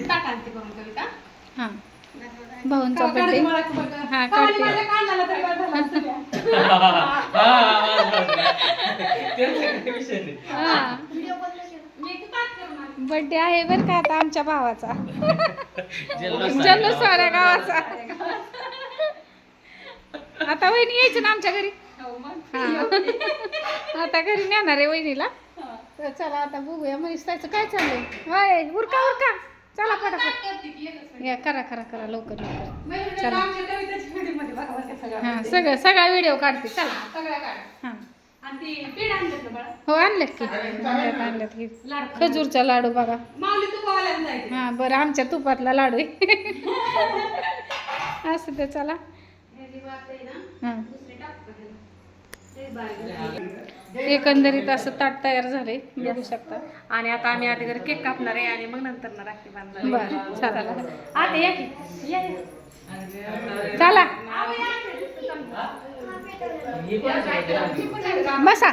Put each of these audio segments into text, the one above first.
ताट आणते करून हा. भाऊंचा बर्थडे मला खूप बघा. हा, काढली काढते. हा. बर्थडे आहे बरं का आता आमच्या भावाचा? जल्लोष साऱ्या गावाचा. आता वहिनी यायची ना आमच्या घरी? हो. आता घरी नेणार आहे वहिनीला. तर चला आता बघूया मनीष ताईचं काय चाललंय. होय उरका उरका. चला फटाफट. या करा करा करा लवकर लवकर म्हणजे चला. आमच्या कविताच्या व्हिडिओमध्ये बघा बरं का सगळं. हा सगळं सगळा व्हिडिओ काढते चला. हा. हो आणलेत की आणल्यात आणल्यात की. खजूरचा लाडू बघा. हा बरं आमच्या तुपातला लाडू आहे असं ते चला हा दुसरी टाकतो ह्याला. ते बारीक. एकंदरीत असं ताट तयार झाले बघू शकता. आणि आता आम्ही आधी घरी केक कापणार आहे आणि मग नंतर ना राखी बांधणार आहे. बरं चला. आता या की. या. चला. बसा.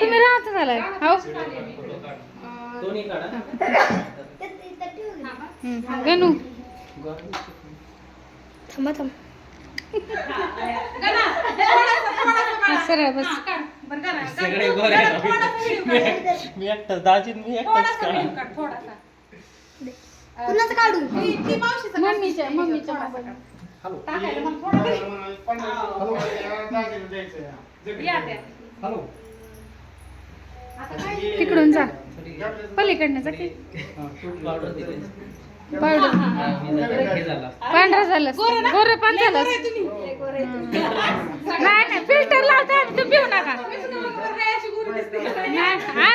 तुम्ही राहत झालाय. हो गणू. थांबा थांब. सरळ बस. हा. बरं. मी एकटाच दाजी मी एकटाच काढा. कुणाचं. मम्मीच्या मम्मीच्या? तिकडून जा. पलीकडनं जा की. पावडर. पांढरा झालं गोर पण झालं. नाही नाही फिल्टर लावता तुम्ही पिऊ नका. आहे. नाही हा?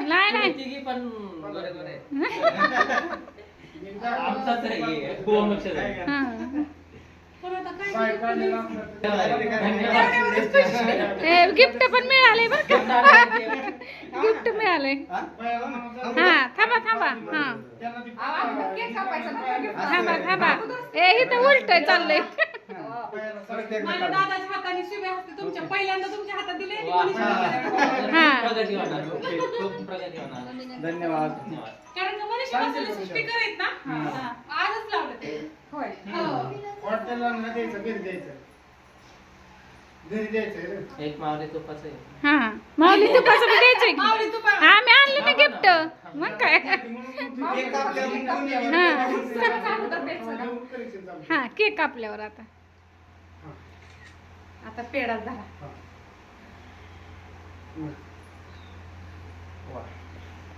नाही नाही तिघी पण गोरे गोरे आमचाच रे गिफ्ट पण मिळाले बरं का. गिफ्ट मिळाले हा थांबा थांबा. हा. आवाज केक कापायचा बरं का? थांबा थांबा ए इथं उलट चाललंय. हा. धन्यवाद. आहेत ना? हा. आजच लावले ते. होय. हो. हॉटेलला न द्यायचं घरी द्यायचं. घरी द्यायचं रे. एक मावळे तुपाचं आहे. हा. माऊली तुपाचं बी द्यायचंय की माऊली तू आम्ही आणलं ना गिफ्ट मग काय? केक कापल्यावर मग कोणी हा. जेवण करायचं. हा केक कापल्यावर आता. आता पेढा झाला वा.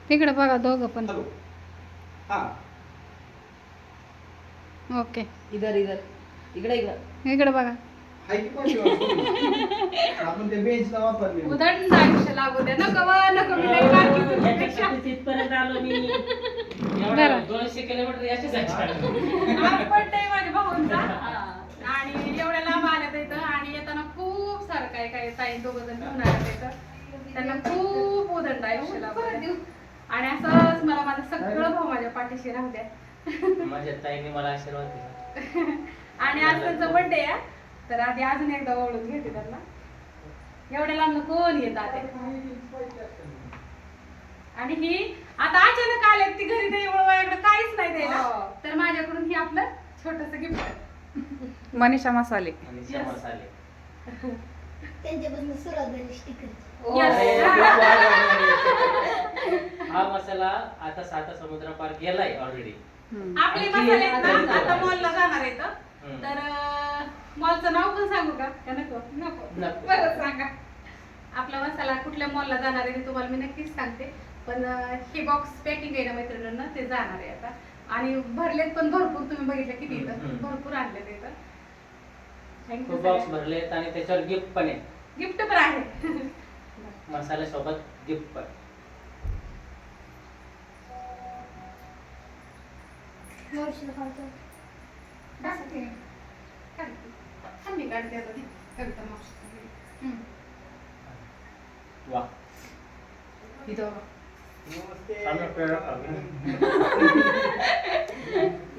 तिकडे बघा दोघं पण. हॅलो. हा ओके इधर इधर इकडे इकडे इकडे बघा हाय की पाठी वापरून. आपण ते बेंचला वापरले उदंड आयुष्य लागू द्या नको व, नको मी लई बारकी तुमच्यापेक्षा. तिथपर्यंत आलो मी एवढा बरं. दोनशे किलोमीटर याच्यासाठी आज birthday माझ्या भाऊंचा आणि एवढ्या लांब आल्यात इथं आणि येताना खूप सारं काय काय ताई दोघं जण घेऊन त्यांना खूप उदंड आयुष्य लागू. आणि असंच मला माझं सगळं भाऊ माझ्या पाठीशी राहू द्या. माझ्या ताईने मला आशीर्वाद दिला. आणि आज त्यांचा बर्थडे आहे तर आधी अजून एकदा ओळख घेते त्यांना. एवढ्या लांब कोण येत आले आणि ही आता अचानक आले ती घरी द्यायमुळे माझ्याकडे काहीच नाही द्यायला. तर माझ्याकडून ही आपलं छोटस गिफ्ट मनीषा मसाले. Yes. मसाले. त्यांच्यापासून सुरुवात झाली स्टिकर हा मसाला आता साता समुद्र पार गेलाय ऑलरेडी आपले मसाले एक आहेत ना, तरी आता तो. मॉलला जाणार आहेत हम्म. तर मॉलचं नाव पण सांगू का? का नको? नको. बरं सांगा. आपला मसाला कुठल्या मॉलला जाणार आहे ते तुम्हाला मी नक्कीच सांगते. पण हे बॉक्स पॅकिंग आहे ना मैत्रिणींना ते जाणार आहे आता. आणि भरलेत पण भरपूर तुम्ही बघितलं किती. भरपूर आणलेत इथं. थँक्यू खूप बॉक्स भरलेत आणि त्याच्यावर गिफ्ट पण आहे. गिफ्ट पण आहे. मसाल्यासोबत गिफ्ट पण. वा इथं आम्ही पेढा खाऊ.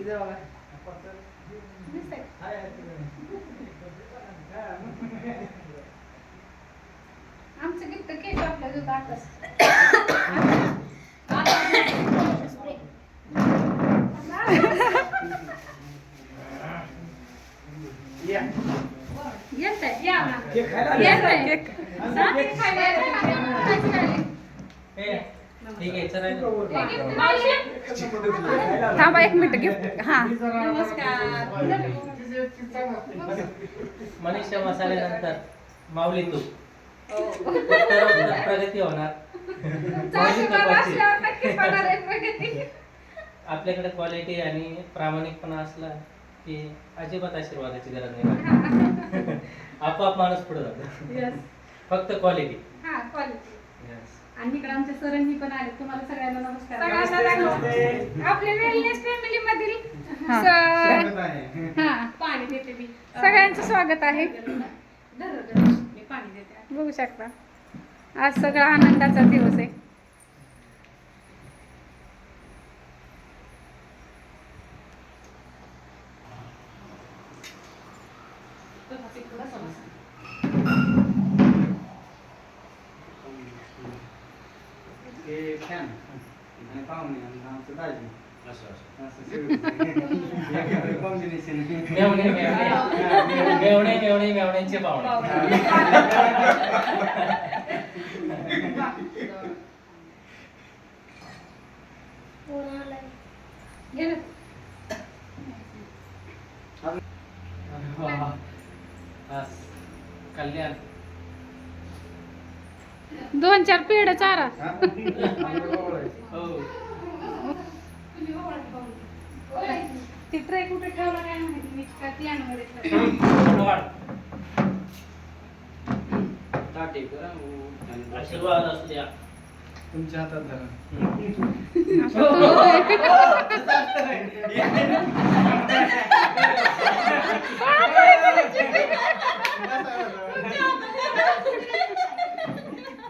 बघा आमचं गिफ्ट केक आपल्या दुधात आताच आता येत आहे. साधी खायला येते. ए, ठीक आहे चला मावशी, थांबा एक मिनिट गिफ्ट हा. नमस्कार मनीषा मसाल्यानंतर माऊली तू प्रगती होणार. आपल्याकडे क्वालिटी आणि प्रामाणिकपणा असला की अजिबात आशीर्वादाची गरज नाही आपोआप माणूस पुढे जातो. फक्त क्वालिटी हा. आणि इकडे आमच्या सरांनी पण आले. तुम्हाला सगळ्यांना नमस्कार. आपल्या वेलनेस फॅमिली मधील. सर. स्वागत आहे. पाणी देते मी. सगळ्यांचं स्वागत आहे. धर, धर. मी पाणी देते. बघू शकता. आज सगळा आनंदाचा दिवस आहे. हे फॅन आणि पाहुणे आणि आमचं दाजी असं कॉम्बिनेशन मेवणे मेवणे मेवणे मेवणे मेवण्यांचे पाहुणे कोण आलाय घे ना. बस. कल्याण. दोन चार पेड चारा. हो? ती ट्रे कुठे ठेवला काय माहिती. मी का. आशीर्वाद असू द्या. तुमच्या हातात धरा.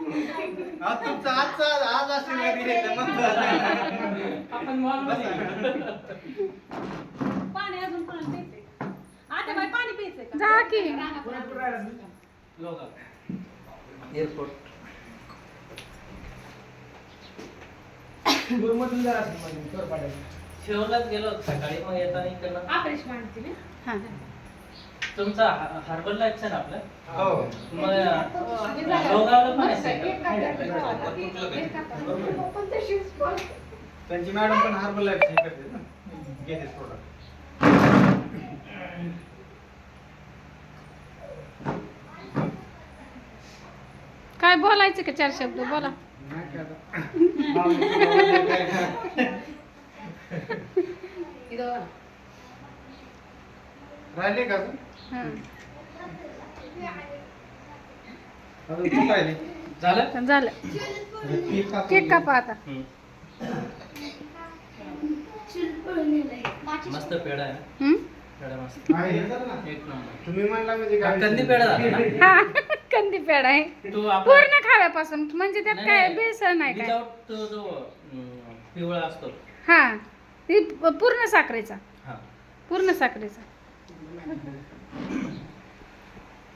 तुमचा आजचा आज आशीर्वाद मग आपण पाणी अजून पाणी प्यायचंय. आता बाई पाणी प्यायचंय का? जा की. लोक एअरपोर्ट शिवलाच गेलो होतो सकाळी मग येताना इकडनं. ऑपरेशन. हा. तुमचा हार्बर लाईफ ना आपलं? हो. मग लोगावला पण आहे. एक काढा. पण पण. त्यांची मॅडम पण हार्बर लाईफ हे करते ना. घेते प्रोडक्ट काय बोलायचं का चार शब्द? बोला. राहिले का अजून हा. राहिले झालं झालं केक कापून केक घे. कापा आता हम्म. चूल पळून नेलंय. मस्त पेढा आहे ना हम्म? पेढा मस्त हा, हे तर ना. एक नंबर तुम्ही म्हणला म्हणजे हा, काय कंदी पेढा झाला ना हा कंदी पेड आहे तो आपला पूर्ण खाव्यापासून म्हणजे त्यात काय बेसन नाही काय विदाउट तो जो अं, पिवळा असतो हा ती पूर्ण साखरेचा. हा. पूर्ण साखरेचा.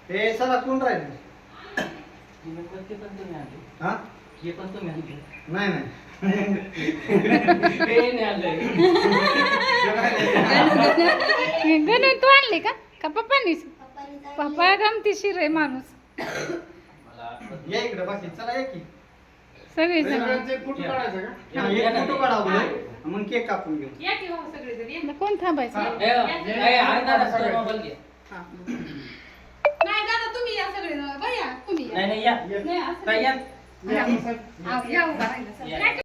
हे चला कोण राहिले? आणले हा? हे पण तुम्ही आणले नाही नाही. हे नाही आणलंय. गणून तू आणली का? का पप्पांनीच पप्पा गमतीशीर आहे माणूस. मला या इकडे बाकी चला या की. सगळी सगळ्यांचे फोटो काढायचा का? हा, एक मग केक कापून घेऊ. या की भाऊ सगळेजण या. कोण थांबायचं? ए, मोबाईल घे. नाही दादा तुम्ही या सगळेजण. भैया तुम्ही या. नाही नाही या. नाही, असं ताई, या. हा, या उभा राहिला, सर. या.